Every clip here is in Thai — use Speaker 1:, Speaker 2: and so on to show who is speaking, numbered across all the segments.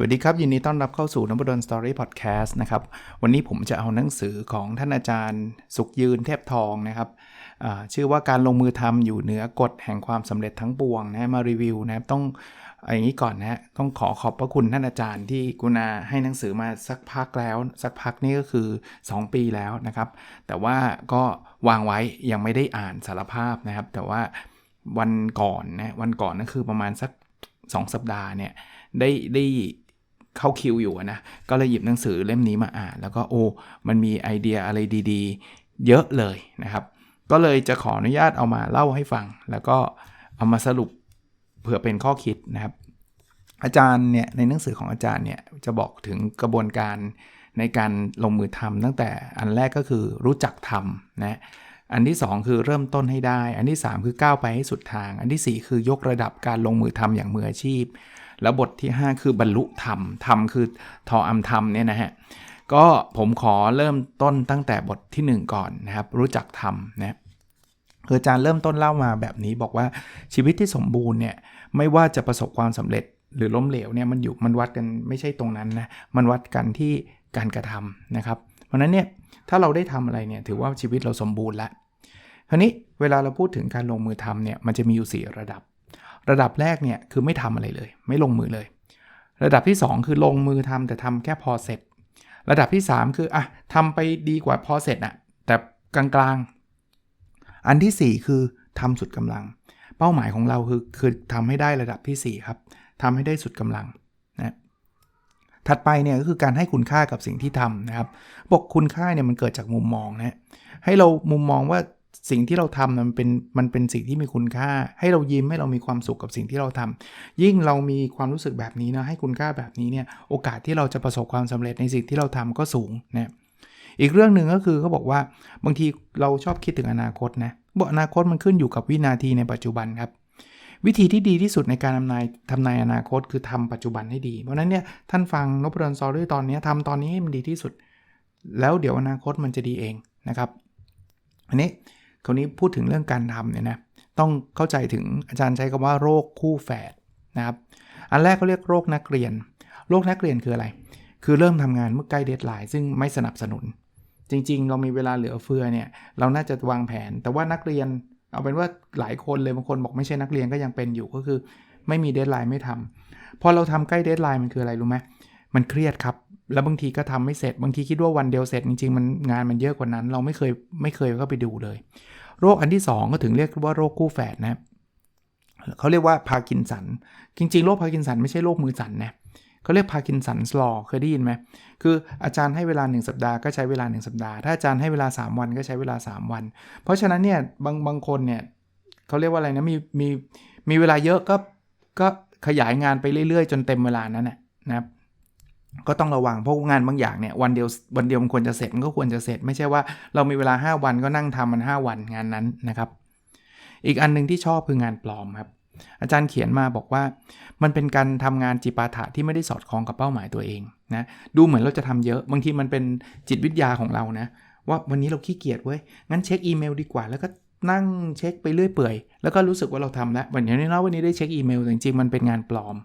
Speaker 1: วัสดีครับ ยินดีต้อนรับเข้าสู่นบดนสตอรี่พอดแคสต์นะครับ วันนี้ผมจะเอาหนังสือของท่านอาจารย์ สุขยืนเทพทองนะครับชื่อว่าการลงมือทำอยู่เหนือกฎแห่งความสำเร็จทั้งปวงนะมารีวิวนะครับต้องอย่างนี้ก่อนนะต้องขอขอบพระคุณท่านอาจารย์ที่กุณาให้หนังสือมาสักพักแล้ว สักพักนี่ก็คือ 2 ปีแล้วนะครับ แต่ว่าก็วางไว้ยังไม่ได้อ่านสารภาพนะครับ แต่ว่าวันก่อนนะวันก่อนนั่นคือประมาณสัก 2 สัปดาห์เนี่ยได้ได้ เข้าคิวอยู่นะก็เลยหยิบหนังสือเล่มนี้มาอ่าน แล้วก็โอ้มันมีไอเดียอะไรดีๆ เยอะเลยนะครับ ก็เลยจะขออนุญาตเอามาเล่าให้ฟัง แล้วก็เอามาสรุปเผื่อเป็นข้อคิดนะครับ อาจารย์เนี่ยในหนังสือของอาจารย์เนี่ยจะบอกถึงกระบวนการในการลงมือทำตั้งแต่อันแรกก็คือรู้จักทำนะอันที่ 2 คือเริ่มต้นให้ได้ อันที่ 3 คือก้าวไปให้สุดทาง อันที่ 4 คือยกระดับการลงมือทำอย่างมืออาชีพ แล้วบทที่ 5 คือบรรลุธรรม ธรรมคือทออัมธรรมเนี่ยนะฮะ ก็ผมขอเริ่มต้นตั้งแต่บทที่ 1 ก่อนนะครับ รู้จักธรรมนะคืออาจารย์เริ่มต้นเล่ามาแบบนี้บอกว่าชีวิตที่สมบูรณ์เนี่ยไม่ว่าจะประสบความสำเร็จหรือล้มเหลวเนี่ยมันอยู่มันวัดกันไม่ใช่ตรงนั้นนะมันวัดกันที่การกระทำนะครับ เพราะนั้นเนี่ยถ้าเราได้ทำอะไรเนี่ยถือว่าชีวิตเราสมบูรณ์แล้วคราวนี้เวลาเราพูดถึงการลงมือทำเนี่ยมันจะมีอยู่ 4 ระดับ ระดับแรกเนี่ยคือไม่ทำอะไรเลย ไม่ลงมือเลย ระดับที่ 2 คือลงมือทำแต่ทำแค่พอเสร็จ ระดับที่ 3 คืออะทำไปดีกว่าพอเสร็จอะแต่กลางๆ อันที่ 4 คือทำสุดกำลัง เป้าหมายของเราคือคือทำให้ได้ระดับที่ 4 ครับทำให้ได้สุดกำลังนะถัดไปเนี่ยก็คือการให้คุณค่ากับสิ่งที่ทำนะครับบอกคุณค่าเนี่ยมันเกิดจากมุมมองนะให้เรามุมมองว่า สิ่งที่เราทำมันเป็นมันเป็นสิ่งที่มีคุณค่า ให้เรายิ้มให้เรามีความสุขกับสิ่งที่เราทำยิ่งเรามีความรู้สึกแบบนี้นะให้คุณค่าแบบนี้เนี่ยโอกาสที่เราจะประสบความสำเร็จในสิ่งที่เราทำก็สูงนะอีกเรื่องหนึ่งก็คือเขาบอกว่าบางทีเราชอบคิดถึงอนาคตนะบอกอนาคตมันขึ้นอยู่กับวินาทีในปัจจุบันครับวิธีที่ดีที่สุดในการทำนายทำนายอนาคตคือทำปัจจุบันให้ดี เพราะนั้นเนี่ยท่านฟังนบดอนซอรี่ตอนนี้ทำตอนนี้ให้มันดีที่สุด แล้วเดี๋ยวอนาคตมันจะดีเองนะครับ อันนี้ คราวนี้พูดถึงเรื่องการทำเนี่ยนะต้องเข้าใจถึงอาจารย์ใช้คำว่าโรคคู่แฝดนะครับอันแรกเขาเรียกโรคนักเรียน โรคนักเรียนคืออะไร คือเริ่มทำงานเมื่อใกล้เดทไลน์ซึ่งไม่สนับสนุน จริง ๆ เรามีเวลาเหลือเฟือเนี่ยเราน่าจะวางแผน แต่ว่านักเรียนเอาเป็นว่าหลายคนเลยบางคนบอกไม่ใช่นักเรียนก็ยังเป็นอยู่ก็คือ ไม่มีเดทไลน์ไม่ทำพอเราทำใกล้เดทไลน์มันคืออะไรรู้ไหมมันเครียดครับ แล้วบางทีก็ทำไม่เสร็จ บางทีคิดว่าวันเดียวเสร็จจริงๆมันงานมันเยอะกว่านั้น เราไม่เคยไม่เคยก็ไปดูเลย โรคอันที่ 2 ก็ถึงเรียกว่าโรคคู่แฝดนะเขาเรียกว่าพาร์กินสัน จริง ๆ โรคพาร์กินสันไม่ใช่โรคมือสันนะเขาเรียกพาร์กินสันสลอเคยได้ยินไหมคืออาจารย์ให้เวลา 1 สัปดาห์ก็ใช้เวลา 1 สัปดาห์ ถ้าอาจารย์ให้เวลา 3 วันก็ใช้เวลา 3 วัน เพราะฉะนั้นเนี่ยบางบางคนเนี่ยเขาเรียกว่าอะไรนะมีมีมีเวลาเยอะก็ก็ขยายงานไปเรื่อยๆ จนเต็มเวลานั้นนะครับ ก็ต้องระวังเพราะงานบางอย่างเนี่ยวันเดียววันเดียวมันควรจะเสร็จมันก็ควรจะเสร็จ ไม่ใช่ว่าเรามีเวลา 5 วันก็นั่งทำมัน 5 วันงานนั้นนะครับ อีกอันนึงที่ชอบคืองานปลอมครับ อาจารย์เขียนมาบอกว่า มันเป็นการทำงานจิปาถะที่ไม่ได้สอดคล้องกับเป้าหมายตัวเองนะดูเหมือนเราจะทำเยอะบางทีมันเป็นจิตวิทยาของเรานะว่าวันนี้เราขี้เกียจเว้ยงั้นเช็คอีเมลดีกว่า แล้วก็นั่งเช็คไปเรื่อยเปื่อยแล้วก็รู้สึกว่าเราทำแล้ววันนี้นะวันนี้ได้เช็คอีเมลจริงๆมันเป็นงานปลอม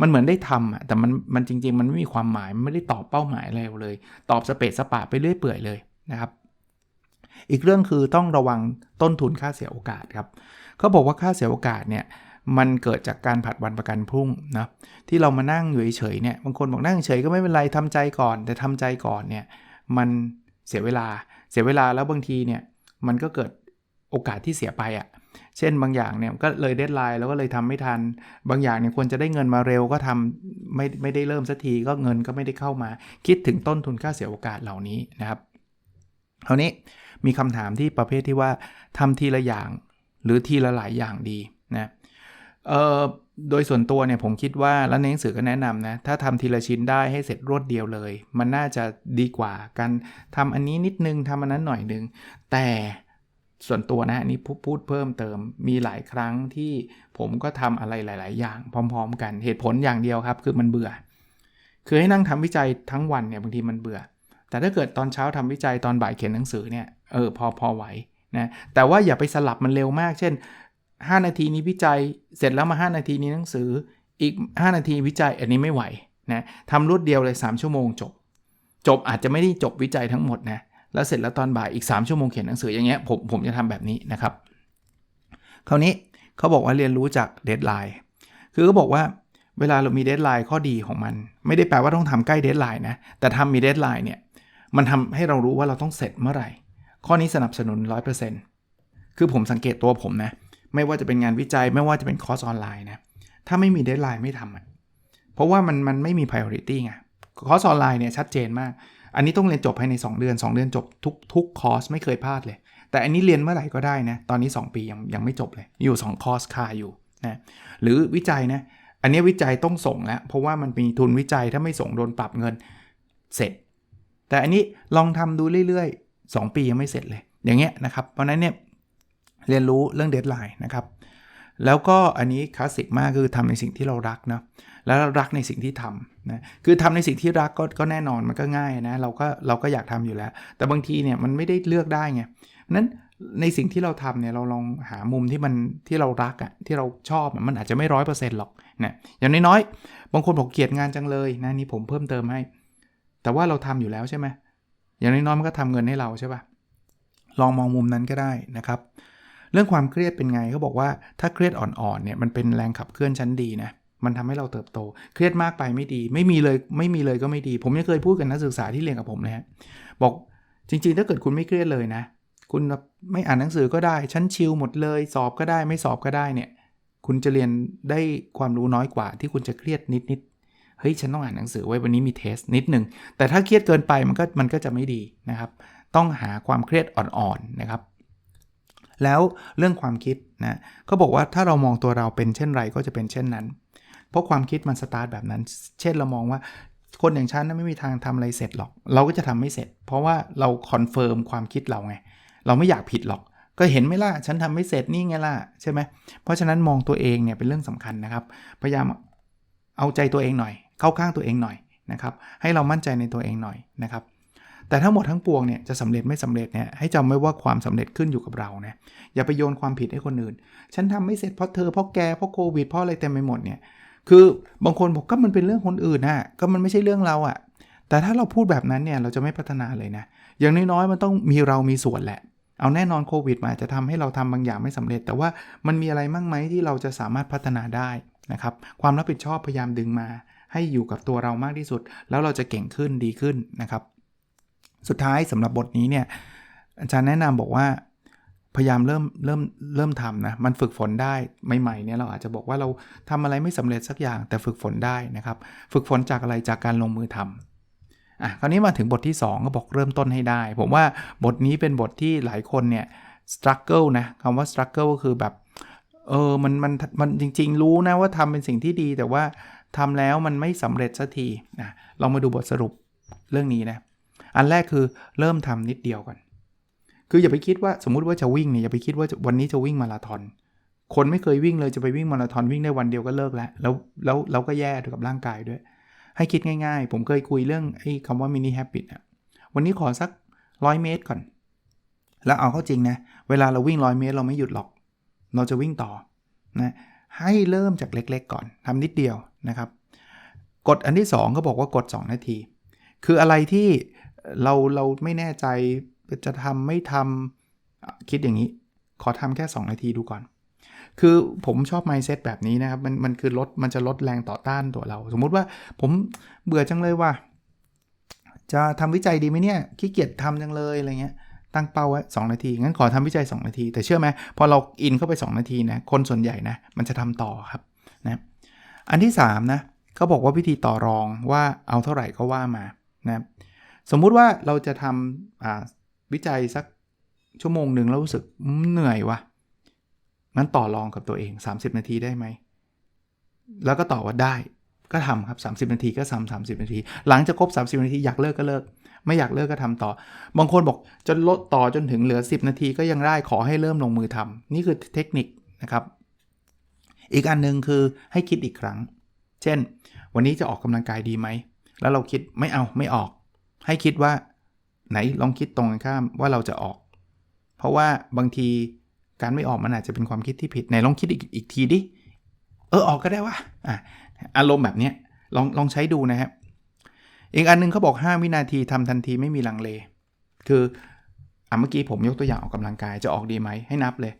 Speaker 1: มันเหมือนได้ทำอะแต่มันมันจริง ๆ มันไม่มีความหมายมันไม่ได้ตอบเป้าหมายอะไรเลย ตอบสเปซสปะไปเรื่อยเปื่อยเลยนะครับ อีกเรื่องคือต้องระวังต้นทุนค่าเสียโอกาสครับเขาบอกว่าค่าเสียโอกาสเนี่ยมันเกิดจากการผัดวันประกันพรุ่งนะที่เรามานั่งอยู่เฉยเนี่ยบางคนบอกนั่งเฉยก็ไม่เป็นไรทำใจก่อน แต่ทำใจก่อนเนี่ยมันเสียเวลาเสียเวลาแล้วบางทีเนี่ยมันก็เกิดโอกาสที่เสียไปอะ่ะ เช่นบางอย่างเนี่ยก็เลยเดทไลน์แล้วก็เลยทำไม่ทัน บางอย่างเนี่ยควรจะได้เงินมาเร็วก็ทำไม่ไม่ได้เริ่มสักทีก็เงินก็ไม่ได้เข้ามา คิดถึงต้นทุนค่าเสียโอกาสเหล่านี้นะครับคราวนี้มีคำถามที่ประเภทที่ว่าทำทีละอย่างหรือทีละหลายอย่างดีนะเอ่อโดยส่วนตัวเนี่ยผมคิดว่าแล้วในหนังสือก็แนะนำนะ ถ้าทำทีละชิ้นได้ให้เสร็จรวดเดียวเลย มันน่าจะดีกว่าการทำอันนี้นิดนึงทำอันนั้นหน่อยนึง แต่ ส่วนตัวนะนี่พูดเพิ่มเติมมีหลายครั้งที่ผมก็ทำอะไรหลาย ๆ อย่างพร้อม ๆ กันเหตุผลอย่างเดียวครับ คือมันเบื่อ คือให้นั่งทำวิจัยทั้งวันเนี่ยบางทีมันเบื่อ แต่ถ้าเกิดตอนเช้าทำวิจัยตอนบ่ายเขียนหนังสือเนี่ยเออพอพอไหวนะแต่ว่าอย่าไปสลับมันเร็วมาก เช่น 5 นาทีนี้วิจัยเสร็จแล้วมา 5 นาทีนี้หนังสืออีก 5 นาทีวิจัยอันนี้ไม่ไหวนะทำรวดเดียวเลย 3 ชั่วโมงจบ จบอาจจะไม่ได้จบวิจัยทั้งหมดนะ แล้วเสร็จแล้วตอนบ่ายอีก 3 ชั่วโมงเขียนหนังสืออย่างเงี้ยผมผมจะทำแบบนี้นะครับ คราวนี้เขาบอกว่าเรียนรู้จากเดทไลน์คือเขาบอกว่าเวลาเรามีเดทไลน์ข้อดีของมัน ไม่ได้แปลว่าต้องทำใกล้เดทไลน์นะ แต่ทำมีเดทไลน์เนี่ยมันทำให้เรารู้ว่าเราต้องเสร็จเมื่อไหร่ ข้อนี้สนับสนุน 100%คือผมสังเกตตัวผมนะ ไม่ว่าจะเป็นงานวิจัยไม่ว่าจะเป็นคอร์สออนไลน์นะ ถ้าไม่มีเดทไลน์ไม่ทำอะเพราะว่ามันมันไม่มี priority ไงคอร์สออนไลน์เนี่ยชัดเจนมาก อันนี้ต้องเรียนจบภายใน 2 เดือน 2 เดือนจบทุกทุกคอร์สไม่เคยพลาดเลย แต่อันนี้เรียนเมื่อไหร่ก็ได้นะ ตอนนี้ 2 ปียังยังไม่จบเลย อยู่ 2 คอร์สคาอยู่นะ หรือวิจัยนะ อันนี้วิจัยต้องส่งแล้ว เพราะว่ามันมีทุนวิจัยถ้าไม่ส่งโดนปรับเงินเสร็จ แต่อันนี้ลองทำดูเรื่อยๆ 2 ปียังไม่เสร็จเลย อย่างเงี้ยนะครับ เพราะนั้นเนี่ยเรียนรู้เรื่องเดทไลน์นะครับ แล้วก็อันนี้คลาสสิกมากคือทำในสิ่งที่เรารักนะ แล้วรักในสิ่งที่ทำ นะคือทำในสิ่งที่รักก็ก็แน่นอนมันก็ง่ายนะเราก็เราก็อยากทำอยู่แล้ว แต่บางทีเนี่ยมันไม่ได้เลือกได้ไงนั้นในสิ่งที่เราทำเนี่ยเราลองหามุมที่มันที่เรารักอะ่ะที่เราชอบมันอาจจะไม่ร้อยเปอร์เซ็นต์หรอกนะอย่างน้อยๆบางคนบอกเกลียดงานจังเลยนะนี่ผมเพิ่มเติมให้ แต่ว่าเราทำอยู่แล้วใช่ไหมอย่างน้อยๆมันก็ทำเงินให้เราใช่ปะลองมองมุมนั้นก็ได้นะครับ เรื่องความเครียดเป็นไงเขาบอกว่าถ้าเครียดอ่อนๆเนี่ยมันเป็นแรงขับเคลื่อนชั้นดีนะ มันทำให้เราเติบโต เครียดมากไปไม่ดี ไม่มีเลยไม่มีเลยก็ไม่ดี ผมยังเคยพูดกับนักศึกษาที่เรียนกับผมนะฮะบอกจริง ๆ ถ้าเกิดคุณไม่เครียดเลยนะ คุณไม่อ่านหนังสือก็ได้ ชั้นชิลหมดเลย สอบก็ได้ ไม่สอบก็ได้เนี่ย คุณจะเรียนได้ความรู้น้อยกว่า ที่คุณจะเครียดนิดๆเฮ้ยฉันต้องอ่านหนังสือไว้วันนี้มีเทสนิดหนึ่งแต่ถ้าเครียดเกินไปมันก็มันก็จะไม่ดีนะครับ ต้องหาความเครียดอ่อนๆนะครับแล้วเรื่องความคิดนะเขาบอกว่าถ้าเรามองตัวเราเป็นเช่นไรก็จะเป็นเช่นนั้น เพราะความคิดมันสตาร์ทแบบนั้น เช่นเรามองว่าคนอย่างฉันนั้นไม่มีทางทำอะไรเสร็จหรอก เราก็จะทำไม่เสร็จ เพราะว่าเราคอนเฟิร์มความคิดเราไง เราไม่อยากผิดหรอก ก็เห็นไหมล่ะ ฉันทำไม่เสร็จนี่ไงล่ะใช่ไหม เพราะฉะนั้นมองตัวเองเนี่ยเป็นเรื่องสำคัญนะครับ พยายามเอาใจตัวเองหน่อย เข้าข้างตัวเองหน่อยนะครับ ให้เรามั่นใจในตัวเองหน่อยนะครับ แต่ทั้งหมดทั้งปวงเนี่ยจะสำเร็จไม่สำเร็จเนี่ยให้จำไว้ว่าความสำเร็จขึ้นอยู่กับเรานะ อย่าไปโยนความผิดให้คนอื่น ฉันทำไม่เสร็จเพราะเธอเพราะแกเพราะโควิดเพราะอะไรเต็มไปหมดเนี่ย คือบางคนบอกก็มันเป็นเรื่องคนอื่นนะก็มันไม่ใช่เรื่องเราอะแต่ถ้าเราพูดแบบนั้นเนี่ยเราจะไม่พัฒนาเลยนะ อย่างน้อยๆมันต้องมีเรามีส่วนแหละ เอาแน่นอนโควิดมาจะทำให้เราทำบางอย่างไม่สำเร็จ แต่ว่ามันมีอะไรมั่งไหมที่เราจะสามารถพัฒนาได้นะครับ ความรับผิดชอบพยายามดึงมา ให้อยู่กับตัวเรามากที่สุด แล้วเราจะเก่งขึ้นดีขึ้นนะครับ สุดท้ายสำหรับบทนี้เนี่ยอาจารย์แนะนำบอกว่า พยายามเริ่มเริ่มเริ่มทำนะ มันฝึกฝนได้ใหม่ๆเนี่ยเราอาจจะบอกว่าเราทำอะไรไม่สำเร็จสักอย่างแต่ฝึกฝนได้นะครับ ฝึกฝนจากอะไรจากการลงมือทำอะคราวนี้มาถึงบทที่ 2 ก็บอกเริ่มต้นให้ได้ ผมว่าบทนี้เป็นบทที่หลายคนเนี่ย struggle นะคำว่า struggle ก็คือแบบเออมันมันมันจริง ๆ รู้นะว่าทำเป็นสิ่งที่ดี แต่ว่าทำแล้วมันไม่สำเร็จสักทีนะลองมาดูบทสรุปเรื่องนี้นะ อันแรกคือเริ่มทำนิดเดียวก่อน คืออย่าไปคิดว่าสมมุติว่าจะวิ่งเนี่ยอย่าไปคิดว่าวันนี้จะวิ่งมาราธอน คนไม่เคยวิ่งเลยจะไปวิ่งมาราธอนวิ่งได้วันเดียวก็เลิกแล้วแล้วแล้วเราก็แย่กับร่างกายด้วย ให้คิดง่ายๆ ผมเคยคุยเรื่องไอ้คำว่ามินิแฮปปิตอะวันนี้ขอสักร้อยเมตรก่อน แล้วเอาเข้าจริงนะ เวลาเราวิ่งร้อยเมตรเราไม่หยุดหรอก เราจะวิ่งต่อนะให้เริ่มจากเล็กๆ ก่อนทำนิดเดียวนะครับกฎอันที่2ก็บอกว่ากด 2 นาที คืออะไรที่เราเราไม่แน่ใจ จะทำไม่ทำคิดอย่างนี้ ขอทำแค่ 2 นาทีดูก่อน คือผมชอบ mindset แบบนี้นะครับ มันมันคือลดมันจะลดแรงต่อต้านตัวเรา สมมุติว่าผมเบื่อจังเลยว่า จะทำวิจัยดีไหมเนี่ยขี้เกียจทำจังเลยอะไรเงี้ยตั้งเป้าไว้2นาที งั้นขอทำวิจัย 2 นาที แต่เชื่อไหมพอเราอินเข้าไป 2 นาทีนะคนส่วนใหญ่นะมันจะทำต่อครับนะอันที่3นะเขาบอกว่าวิธีต่อรองว่าเอาเท่าไหร่ก็ว่ามานะสมมุติว่าเราจะทำ วิจัยสักชั่วโมงหนึ่งแล้วรู้สึกเหนื่อยวะงั้นต่อรองกับตัวเอง 30 นาทีได้ไหม แล้วก็ตอบว่าได้ก็ทำครับ 30 นาทีก็ทำ30 นาที หลังจากครบ 30 นาทีอยากเลิกก็เลิก ไม่อยากเลิกก็ทำต่อ บางคนบอกจนลดต่อจนถึงเหลือ 10 นาทีก็ยังได้ขอให้เริ่มลงมือทำนี่คือเทคนิคนะครับ อีกอันหนึ่งคือให้คิดอีกครั้ง เช่น วันนี้จะออกกำลังกายดีไหม แล้วเราคิดไม่เอาไม่ออก ให้คิดว่า ไหนลองคิดตรงกันข้ามว่าเราจะออก เพราะว่าบางทีการไม่ออกมันอาจจะเป็นความคิดที่ผิดไหนลองคิดอีกอีกทีดิเออออกก็ได้ว่าอะอารมณ์แบบเนี้ยลองลองใช้ดูนะครับอีกอันนึงเขาบอก 5 วินาทีทำทันทีไม่มีลังเล คืออะเมื่อกี้ผมยกตัวอย่างออกกำลังกายจะออกดีไหมให้นับเลย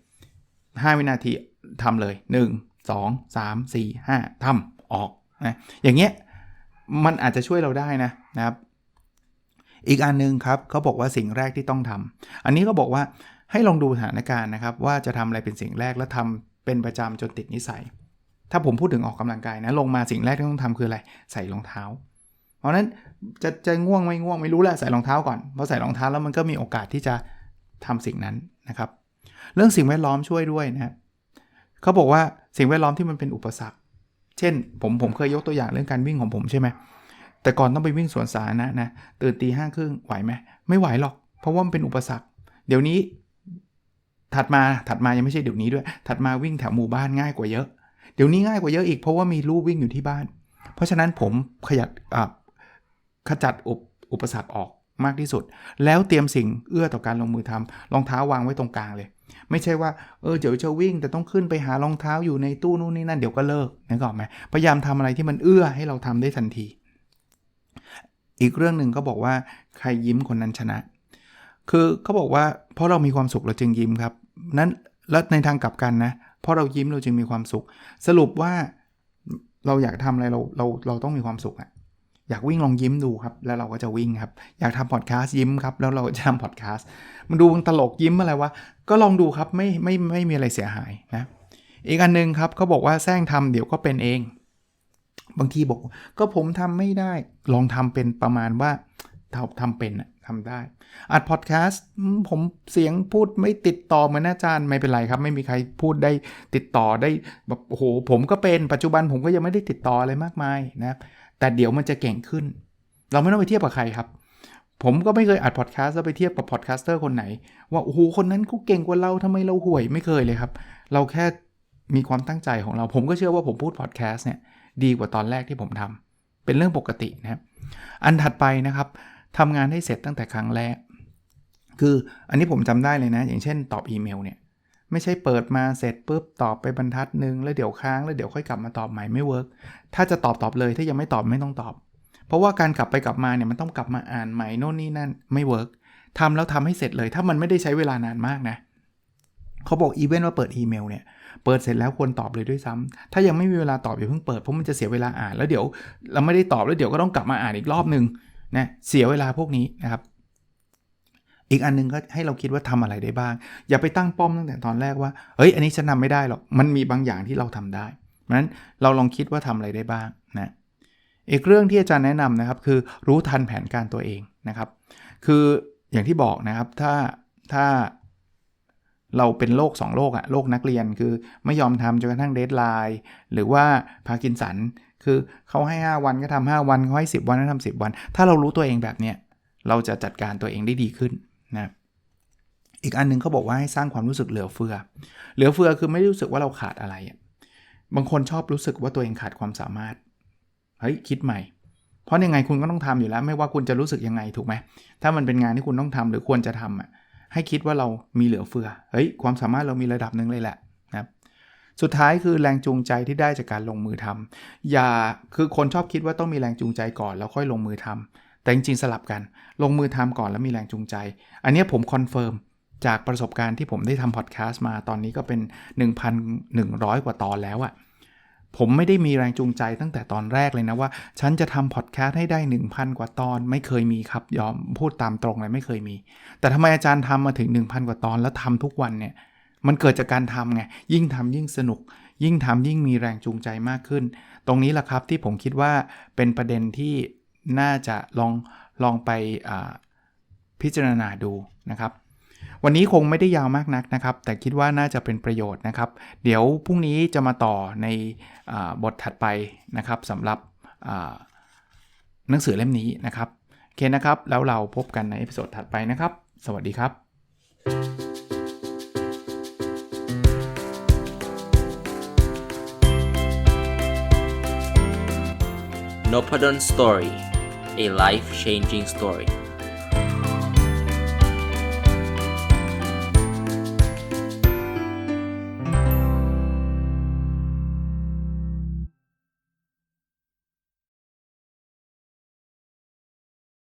Speaker 1: 5 วินาทีทำเลย 1 2 3 4 5ทำออกนะอย่างเงี้ยมันอาจจะช่วยเราได้นะนะครับ อีกอันนึงครับเขาบอกว่าสิ่งแรกที่ต้องทำอันนี้ก็บอกว่าให้ลองดูสถานการณ์นะครับ ว่าจะทำอะไรเป็นสิ่งแรกแล้วทำเป็นประจำจนติดนิสัย ถ้าผมพูดถึงออกกำลังกายนะลงมาสิ่งแรกที่ต้องทำคืออะไรใส่รองเท้า เพราะนั้นจะจะง่วงไม่ง่วงไม่รู้แหละใส่รองเท้าก่อนพอใส่รองเท้าแล้วมันก็มีโอกาสที่จะทำสิ่งนั้นนะครับ เรื่องสิ่งแวดล้อมช่วยด้วยนะครับเขาบอกว่าสิ่งแวดล้อมที่มันเป็นอุปสรรค เช่น ผมผมเคยยกตัวอย่างเรื่องการวิ่งของผมใช่ไหม แต่ก่อนต้องไปวิ่งสวนสาธารณะนะตื่นตีห้าครึ่งไหวไหมไม่ไหวหรอก เพราะว่ามันเป็นอุปสรรค เดี๋ยวนี้ถัดมาถัดมายังไม่ใช่เดี๋ยวนี้ด้วย ถัดมาวิ่งแถวหมู่บ้านง่ายกว่าเยอะ เดี๋ยวนี้ง่ายกว่าเยอะอีกเพราะว่ามีลูกวิ่งอยู่ที่บ้าน เพราะฉะนั้นผมขยัดขจัดอุปอุปสรรคออกมากที่สุด แล้วเตรียมสิ่งเอื้อต่อการลงมือทำรองเท้าวางไว้ตรงกลางเลย ไม่ใช่ว่าเออเดี๋ยวจะวิ่งแต่ต้องขึ้นไปหารองเท้าอยู่ในตู้นู่นนี่นั่นเดี๋ยวก็เลิกนึกออกไหมพยายามทำอะไรที่มันเอื้อให้เราทำได้ทันที อีกเรื่องหนึ่งก็บอกว่าใครยิ้มคนนั้นชนะ คือเขาบอกว่าเพราะเรามีความสุขเราจึงยิ้มครับ นั้นแล้วในทางกลับกันนะเพราะเรายิ้มเราจึงมีความสุข สรุปว่าเราอยากทำอะไรเราเราเราต้องมีความสุขอะอยากวิ่งลองยิ้มดูครับ แล้วเราก็จะวิ่งครับ อยากทำพอดแคสต์ยิ้มครับ แล้วเราจะทำพอดแคสต์มันดูตลกยิ้มอะไรวะก็ลองดูครับไม่ไม่ไม่มีอะไรเสียหายนะอีกอันนึงครับเขาบอกว่าแซงทำเดี๋ยวก็เป็นเอง บางทีบอกก็ผมทำไม่ได้ ลองทำเป็นประมาณว่าทำทำเป็นทำได้อัดพอดแคสต์ผมเสียงพูดไม่ติดต่อเหมือนอาจารย์ไม่เป็นไรครับ ไม่มีใครพูดได้ติดต่อได้แบบโอ้โหผมก็เป็นปัจจุบันผมก็ยังไม่ได้ติดต่ออะไรมากมายนะแต่เดี๋ยวมันจะเก่งขึ้น เราไม่ต้องไปเทียบกับใครครับ ผมก็ไม่เคยอัดพอดแคสต์แล้วไปเทียบกับพอดแคสเตอร์คนไหน ว่าโอ้โหคนนั้นเขาเก่งกว่าเราทำไมเราห่วยไม่เคยเลยครับ เราแค่มีความตั้งใจของเรา ผมก็เชื่อว่าผมพูดพอดแคสต์เนี่ย ดีกว่าตอนแรกที่ผมทำเป็นเรื่องปกตินะครับอันถัดไปนะครับทำงานให้เสร็จตั้งแต่ครั้งแรก คืออันนี้ผมจำได้เลยนะ อย่างเช่นตอบอีเมลเนี่ยไม่ใช่เปิดมาเสร็จปุ๊บตอบไปบรรทัดหนึ่งแล้วเดี๋ยวค้างแล้วเดี๋ยวค่อยกลับมาตอบใหม่ไม่เวิร์กถ้าจะตอบตอบเลยถ้ายังไม่ตอบไม่ต้องตอบ เพราะว่าการกลับไปกลับมาเนี่ยมันต้องกลับมาอ่านใหม่โน่นนี่นั่นไม่เวิร์กทำแล้วทำให้เสร็จเลย ถ้ามันไม่ได้ใช้เวลานานมากนะเขาบอกอีเวนต์ว่าเปิดอีเมลเนี่ยเปิดเสร็จแล้วควรตอบเลยด้วยซ้ำถ้ายังไม่มีเวลาตอบอย่าเพิ่งเปิดเพราะมันจะเสียเวลาอ่านแล้วเดี๋ยวเราไม่ได้ตอบแล้วเดี๋ยวก็ต้องกลับมาอ่านอีกรอบหนึ่งนะเสียเวลาพวกนี้นะครับ อีกอันนึงก็ให้เราคิดว่าทำอะไรได้บ้าง อย่าไปตั้งป้อมตั้งแต่ตอนแรกว่าเฮ้ยอันนี้ฉันทาไม่ได้หรอกมันมีบางอย่างที่เราทำได้เพราะฉะนั้นเราลองคิดว่าทำอะไรได้บ้างนะอีกเรื่องที่อาจารย์แนะนำนะครับคือรู้ทันแผนการตัวเองนะครับ คืออย่างที่บอกนะครับถ้าถ้า เราเป็นโรค2โรคอะโรคนักเรียนคือไม่ยอมทำจนกระทั่งเดทไลน์หรือว่าพากินสัน คือเขาให้ 5 วันก็ทำ5วันเขาให้ 10 วันก็ทำ10 วัน ถ้าเรารู้ตัวเองแบบเนี้ยเราจะจัดการตัวเองได้ดีขึ้นนะอีกอันนึงเขาบอกว่าให้สร้างความรู้สึกเหลือเฟือ เหลือเฟือคือไม่รู้สึกว่าเราขาดอะไร บางคนชอบรู้สึกว่าตัวเองขาดความสามารถ เฮ้ยคิดใหม่ เพราะยังไงคุณก็ต้องทำอยู่แล้ว ไม่ว่าคุณจะรู้สึกยังไงถูกไหม ถ้ามันเป็นงานที่คุณต้องทำหรือควรจะทำอะ ให้คิดว่าเรามีเหลือเฟือ เฮ้ย ความสามารถเรามีระดับหนึ่งเลยแหละนะครับ สุดท้ายคือแรงจูงใจที่ได้จากการลงมือทำอย่า คือคนชอบคิดว่าต้องมีแรงจูงใจก่อนแล้วค่อยลงมือทำแต่จริงๆสลับกัน ลงมือทำก่อนแล้วมีแรงจูงใจ อันนี้ผมคอนเฟิร์มจากประสบการณ์ที่ผมได้ทำพอดแคสต์มาตอนนี้ก็เป็น 1,100 กว่าตอนแล้วอะ ผมไม่ได้มีแรงจูงใจตั้งแต่ตอนแรกเลยนะว่า ฉันจะทำพอดแคสต์ให้ได้ 1,000 กว่าตอนไม่เคยมีครับ ยอมพูดตามตรงเลยไม่เคยมี แต่ทำไมอาจารย์ทำมาถึง 1,000 กว่าตอนแล้วทำทุกวันเนี่ย มันเกิดจากการทำไง ยิ่งทำยิ่งสนุก ยิ่งทำยิ่งมีแรงจูงใจมากขึ้น ตรงนี้แหละครับที่ผมคิดว่าเป็นประเด็นที่น่าจะลองลองไปพิจารณาดูนะครับ วันนี้คงไม่ได้ยาวมากนักนะครับ แต่คิดว่าน่าจะเป็นประโยชน์นะครับ เดี๋ยวพรุ่งนี้จะมาต่อในบทถัดไปนะครับสำหรับหนังสือเล่มนี้นะครับโอเคนะครับ แล้วเราพบกันในเอพิโซดถัดไปนะครับ สวัสดีครับ
Speaker 2: n o p a d o n Story a life changing story